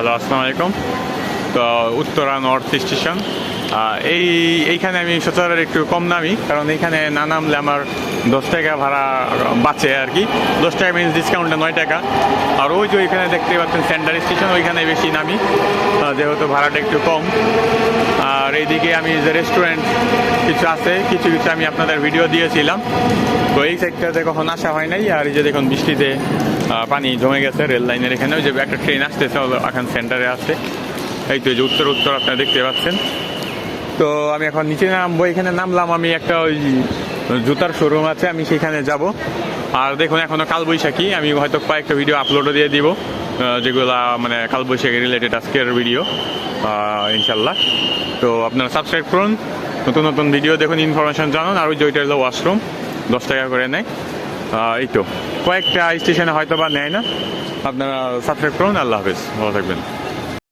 Hello আসসালামু আলাইকুম তো উত্তরা নর্থ স্টেশন এই, এইখানে আমি সচরাচর একটু কম নামি, কারণ এইখানে না নামলে আমার দশ টাকা ভাড়া বাঁচে আর কি। দশ টাকা মিনস ডিসকাউন্টে নয় টাকা। আর ওই যে ওইখানে দেখতে পাচ্ছেন সেন্টার স্টেশন ওইখানে বেশি নামি। যেহেতু ভাড়াটা একটু কম। আর এইদিকে আমি যে রেস্টুরেন্ট কিছু আছে, কিছু কিছু আমি আপনাদের ভিডিও দিয়েছিলাম। তো এই সেক্টরে কখন আসা হয় নাই, আর এই যে দেখুন বৃষ্টিতে পানি জমে গেছে রেল লাইনের এখানে। ওই যে একটা ট্রেন আসতেছে এখন সেন্টারে আসছে এই তো যে উত্তর উত্তর আপনারা দেখতে পাচ্ছেন। তো আমি এখন নিচে নামবো, এখানে নামলাম আমি একটা ওই জুতার শোরুম আছে, আমি সেখানে যাব। আর দেখুন এখনও কালবৈশাখী, আমি হয়তো কয়েকটা ভিডিও আপলোডও দিয়ে দিব। যেগুলা মানে কালবৈশাখী রিলেটেড আজকের ভিডিও ইনশাল্লাহ তো আপনারা সাবস্ক্রাইব করুন, নতুন নতুন ভিডিও দেখুন ইনফরমেশান জানুন, আর ওই যে হলো ওয়াশরুম দশ টাকা করে নেয়। এই তো। কয়েকটা স্টেশনে হয়তো বা নেয় না। আপনারা সাবস্ক্রাইব করুন, আল্লাহ হাফেজ। ভালো থাকবেন।